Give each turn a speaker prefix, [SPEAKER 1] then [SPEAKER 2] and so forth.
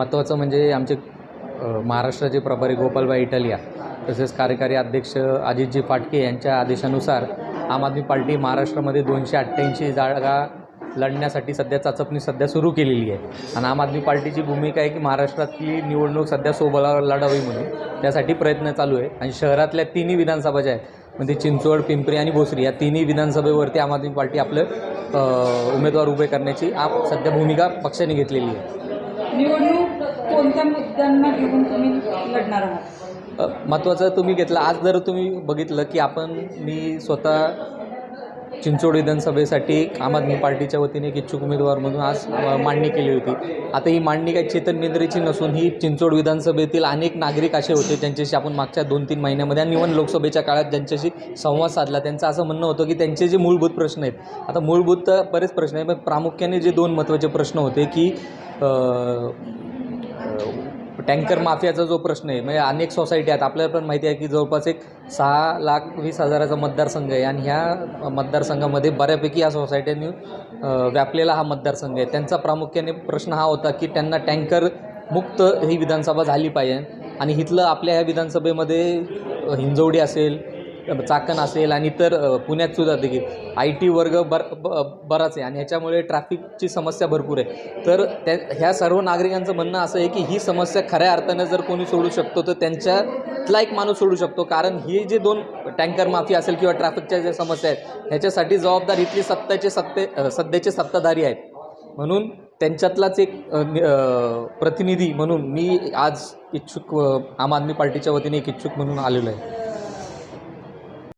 [SPEAKER 1] महत्त्वाचं म्हणजे आमचे महाराष्ट्राचे प्रभारी गोपालबाई इटालिया तसेच कार्यकारी अध्यक्ष अजितजी फाटके यांच्या आदेशानुसार आम आदमी पार्टी महाराष्ट्रामध्ये दोनशे अठ्ठ्याऐंशी जागा लढण्यासाठी सध्या चाचपणी सध्या सुरू केलेली आहे. आणि आम आदमी पार्टीची भूमिका आहे की महाराष्ट्रातली निवडणूक सध्या सोबला लढावी म्हणून. त्यासाठी प्रयत्न चालू आहे. आणि शहरातल्या तिन्ही विधानसभा ज्या आहेत म्हणजे चिंचवड पिंपरी आणि भोसरी या तिन्ही विधानसभेवरती आम आदमी पार्टी आपलं उमेदवार उभे करण्याची आप सध्या भूमिका पक्षाने घेतलेली आहे.
[SPEAKER 2] निवडणूक कोणत्या मुद्द्यांना घेऊन तुम्ही लढणार आहात?
[SPEAKER 1] महत्त्वाचं तुम्ही घेतलं. आज जर तुम्ही बघितलं की आपण मी स्वतः चिंचवड विधानसभेसाठी आम आदमी पार्टीच्या वतीने एक इच्छुक उमेदवार म्हणून आज मांडणी केली होती. आता ही मांडणी काही चेतन मेंद्रेची नसून ही चिंचवड विधानसभेतील अनेक नागरिक असे होते ज्यांच्याशी आपण मागच्या दोन तीन महिन्यामध्ये आणि इव्हन लोकसभेच्या काळात ज्यांच्याशी संवाद साधला. त्यांचं असं म्हणणं होतं की त्यांचे जे मूलभूत प्रश्न आहेत आता मूलभूत तर बरेच प्रश्न आहेत पण प्रामुख्याने जे दोन महत्त्वाचे प्रश्न होते की टँकर माफियाचा जो प्रश्न आहे म्हणजे अनेक सोसायटी आहेत. आपल्याला पण माहिती आहे की जवळपास एक सहा लाख वीस हजाराचा मतदारसंघ आहे. आणि ह्या मतदारसंघामध्ये बऱ्यापैकी या सोसायट्यांनी व्यापलेला हा मतदारसंघ आहे. त्यांचा प्रामुख्याने प्रश्न हा होता की त्यांना टँकर मुक्त ही विधानसभा झाली पाहिजे. आणि इथलं आपल्या ह्या विधानसभेमध्ये हिंजवडी असेल चाकण असेल आणि इतर पुण्यात सुद्धा देखील. आय टी वर्ग बर ब- बराच आहे आणि ह्याच्यामुळे ट्रॅफिकची समस्या भरपूर आहे. तर त्या ह्या सर्व नागरिकांचं म्हणणं असं आहे की ही समस्या खऱ्या अर्थानं जर कोणी सोडू शकतो तर त्यांच्यातला एक माणूस सोडू शकतो. कारण ही जे दोन टँकर माफी असेल किंवा ट्रॅफिकच्या ज्या समस्या आहेत ह्याच्यासाठी जबाबदार इथली सत्ताचे सत्ते सध्याचे सत्ताधारी आहेत. म्हणून त्यांच्यातलाच एक प्रतिनिधी म्हणून मी आज इच्छुक आम आदमी पार्टीच्या वतीने एक इच्छुक म्हणून आलेलो आहे.